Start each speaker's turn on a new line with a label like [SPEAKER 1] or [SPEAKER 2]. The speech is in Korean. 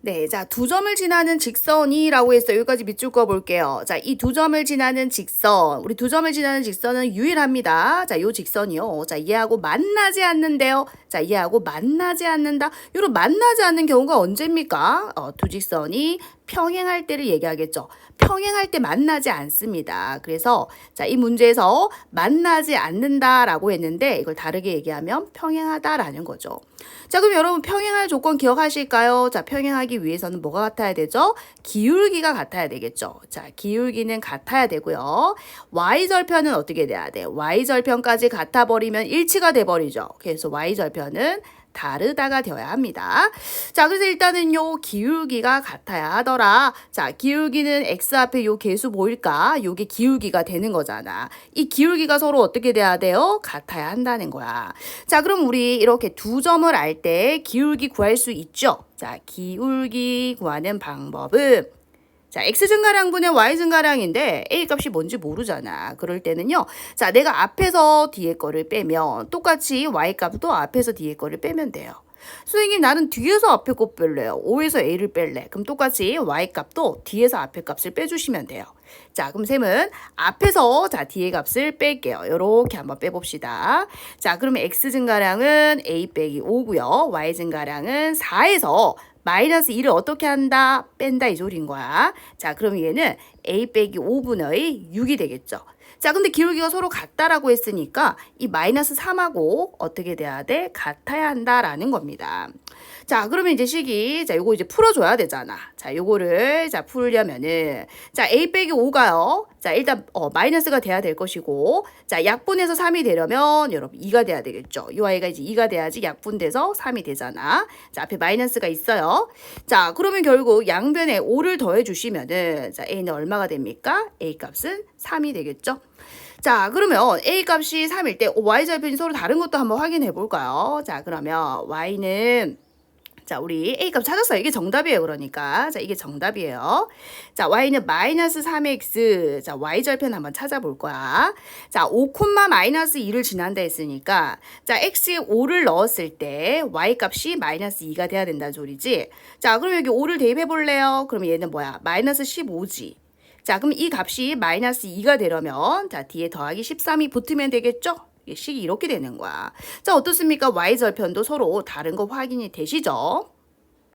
[SPEAKER 1] 네, 자, 두 점을 지나는 직선이라고 해서 여기까지 밑줄 그어 볼게요. 자, 이 두 점을 지나는 직선. 우리 두 점을 지나는 직선은 유일합니다. 자, 요 직선이요. 자, 얘하고 만나지 않는데요. 자, 얘하고 만나지 않는다. 요런 만나지 않는 경우가 언제입니까? 어, 두 직선이 평행할 때를 얘기하겠죠. 평행할 때 만나지 않습니다. 그래서 자, 이 문제에서 만나지 않는다라고 했는데 이걸 다르게 얘기하면 평행하다라는 거죠. 자, 그럼 여러분 평행할 조건 기억하실까요? 자, 평행하기 위해서는 뭐가 같아야 되죠? 기울기가 같아야 되겠죠. 자, 기울기는 같아야 되고요. y절편은 어떻게 돼야 돼? y절편까지 같아 버리면 일치가 돼 버리죠. 그래서 y절편은 다르다가 되어야 합니다. 자, 그래서 일단은요, 기울기가 같아야 하더라. 자, 기울기는 x 앞에 요 개수 뭐일까? 요게 기울기가 되는 거잖아. 이 기울기가 서로 어떻게 돼야 돼요? 같아야 한다는 거야. 자, 그럼 우리 이렇게 두 점을 알 때 기울기 구할 수 있죠? 자, 기울기 구하는 방법은 자, x 증가량분의 y 증가량인데 a 값이 뭔지 모르잖아. 그럴 때는요. 자, 내가 앞에서 뒤에 거를 빼면 똑같이 y 값도 앞에서 뒤에 거를 빼면 돼요. 선생님 나는 뒤에서 앞에 거 뺄래요. 5에서 a를 뺄래. 그럼 똑같이 y 값도 뒤에서 앞에 값을 빼주시면 돼요. 자, 그럼 셈은 앞에서 자 뒤에 값을 뺄게요. 요렇게 한번 빼봅시다. 자, 그러면 x 증가량은 a 빼기 5고요. y 증가량은 4에서 마이너스 2를 어떻게 한다? 뺀다 이 소리인 거야. 자, 그럼 얘는 a 빼기 5분의 6이 되겠죠. 자, 근데 기울기가 서로 같다라고 했으니까 이 마이너스 3하고 어떻게 돼야 돼? 같아야 한다라는 겁니다. 자, 그러면 이제 식이 자, 요거 이제 풀어줘야 되잖아. 자, 요거를 자 풀려면은 자 a 빼기 5가요. 자, 일단 어, 마이너스가 돼야 될 것이고 자 약분해서 3이 되려면 여러분 2가 돼야 되겠죠. 이 y가 이제 2가 돼야지 약분돼서 3이 되잖아. 자, 앞에 마이너스가 있어요. 자, 그러면 결국 양변에 5를 더해 주시면은 자 a는 얼마가 됩니까? a 값은 3이 되겠죠. 자, 그러면 A 값이 3일 때 Y절편이 서로 다른 것도 한번 확인해 볼까요? 자, 그러면 Y는 자, 우리 A 값 찾았어요. 이게 정답이에요. 그러니까. 자, 이게 정답이에요. 자, Y는 마이너스 3X. 자, Y절편 한번 찾아볼 거야. 자, 5 콤마 마이너스 2를 지난다 했으니까 자, X에 5를 넣었을 때 Y 값이 마이너스 2가 돼야 된다는 소리지. 자, 그럼 여기 5를 대입해 볼래요? 그러면 얘는 뭐야? 마이너스 15지. 자, 그럼 이 값이 마이너스 2가 되려면 자, 뒤에 더하기 13이 붙으면 되겠죠? 식이 이렇게 되는 거야. 자, 어떻습니까? Y절편도 서로 다른 거 확인이 되시죠?